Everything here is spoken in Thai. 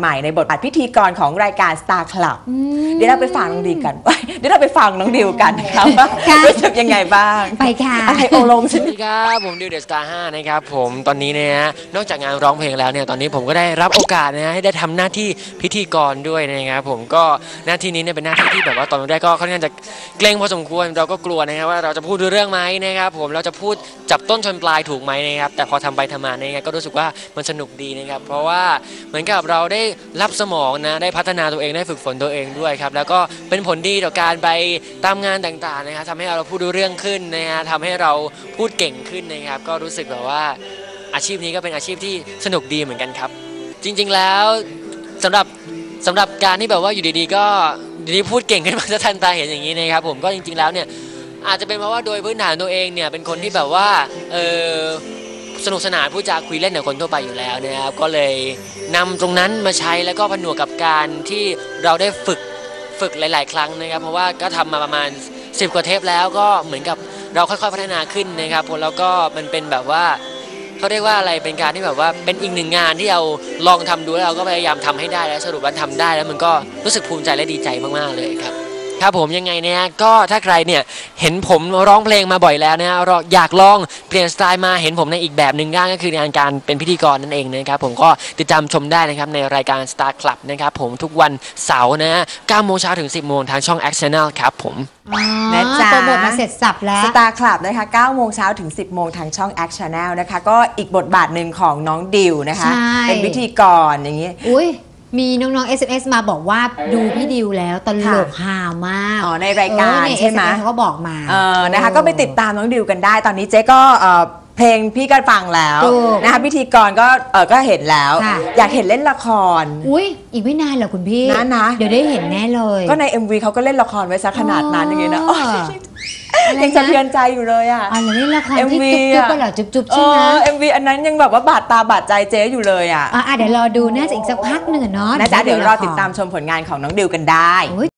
ใหม่ในบทบาทพิธีกรของรายการ Star Club อืมเดี๋ยวเราไปฟังน้องดิวกัน เดี๋ยวเราไปฟังน้องดิวกันนะครับว่าค่ะรู้สึกยังไงบ้าง ไปค่ะ อะไรโอลมสวัสดีครับผมดิวเดอะสตาร์ห้านะครับผมตอนนี้เนี่ยนะนอกจากงานร้องเพลงแล้วเนี่ยตอนนี้ผมก็ได้รับโอกาสนะฮะให้ได้ทำหน้าที่พิธีกรด้วยนะครับผมก็หน้าที่นี้เนี่ยเป็นหน้าที่ที่แบบว่าตอนแรกก็ค่อนข้างจะเกรงพอสมควรเราก็กลัวนะครับว่าเราจะพูดเรื่องไหมนะครับผมเราจะพูดจับต้นชนปลายถูกไหมนะครับแต่พอทำไปทำมาเนี่ยก็รู้สึกว่ามันสนุกดีนะครับเพราะว่าเหมือนกับเราได้ได้รับสมองนะได้พัฒนาตัวเองได้ฝึกฝนตัวเองด้วยครับแล้วก็เป็นผลดีต่อการไปตามงานต่างๆนะครับทำให้เราพูดรู้เรื่องขึ้นนะฮะทำให้เราพูดเก่งขึ้นนะครับ ก็รู้สึกแบบว่าอาชีพนี้ก็เป็นอาชีพที่สนุกดีเหมือนกันครับ จริงๆแล้วสำหรับสำหรับการที่แบบว่าอยู่ดีๆ ก็ดีๆพูดเก่งขึ้นมาจะทันตาเห็นอย่างนี้นะครับผมก็จริงๆแล้วเนี่ยอาจจะเป็นเพราะว่าโดยพื้นฐานตัวเองเนี่ยเป็นคนที่แบบว่าเออ สนุกสนานพูดจาคุยเล่นกับคนทั่วไปอยู่แล้วนะครับก็เลยนำตรงนั้นมาใช้แล้วก็ผนวกกับการที่เราได้ฝึกฝึกหลาย ๆ ครั้งนะครับ เพราะว่าก็ทำมาประมาณ 10 กว่าเทปแล้วก็เหมือนกับเราค่อย ๆ พัฒนาขึ้นนะครับแล้วก็มันเป็นแบบว่าเขาเรียกว่าอะไรเป็นการที่แบบว่าเป็นอีกหนึ่งงานที่เราลองทำดูแล้วเราก็พยายามทำให้ได้แล้วสรุปว่าทำได้ แล้วมันก็รู้สึกภูมิใจและดีใจมากๆเลยครับ ครับผมยังไงเนี่ยก็ถ้าใครเนี่ยเห็นผมร้องเพลงมาบ่อยแล้วนะรออยากลองเปลี่ยนสไตล์มาเห็นผมในอีกแบบหนึ่งได้ก็คือในการเป็นพิธีกรนั่นเองนะครับผมก็ติดตามชมได้นะครับในรายการ Star Club นะครับผมทุกวันเสาร์นะ9โมงเช้าถึง 10โมงทางช่อง Action Channel ครับผมอ๋อนะจ๊ะ โปรโมทมาเสร็จสับแล้ว Star Club นะคะ9โมงเช้าถึง 10 โมงทางช่อง Act Channel นะคะ ก็อีกบทบาทหนึ่งของน้องดิวนะคะ ใช่ เป็นพิธีกรอย่างนี้ อุ้ย มีน้องๆ SMS มาบอกว่าดูพี่ดิวแล้วตลกฮามากอ๋อในรายการเออเนี่ยใช่ไหม SMS เขาก็บอกมาเออนะคะก็ไปติดตามน้องดิวกันได้ ตอนนี้เจ๊ก็เอ่อเพลงพี่ก็ฟังแล้วถูกนะคะพิธีกรก็เออก็เห็นแล้วค่ะอยากเห็นเล่นละคร อุ้ยอีกไม่นานเหรอคุณพี่นะนะเดี๋ยวได้เห็นแน่เลย ก็ใน MV เขาก็เล่นละครไว้ซะขนาดนั้นอย่างเงี้ยนะ อ๋อโอ๊ยอะไรยังสะนะเทือนใจอยู่เลยอะอ๋อแล้วนี่ละครที่ MV จุ๊บๆอะก็เหรอจุ๊บๆเอใช่ไหมอ MV อันนั้นยังแบบว่าบาดตาบาดใจเจ๊อยู่เลยอะอะอะเดี๋ยวรอดูน่าจะอีกสักพักหนึ่งอะเนาะนะจ๊ะเดี๋ยวรอละคติดตามชมผลงานของน้องดิวกันได้โอ้ย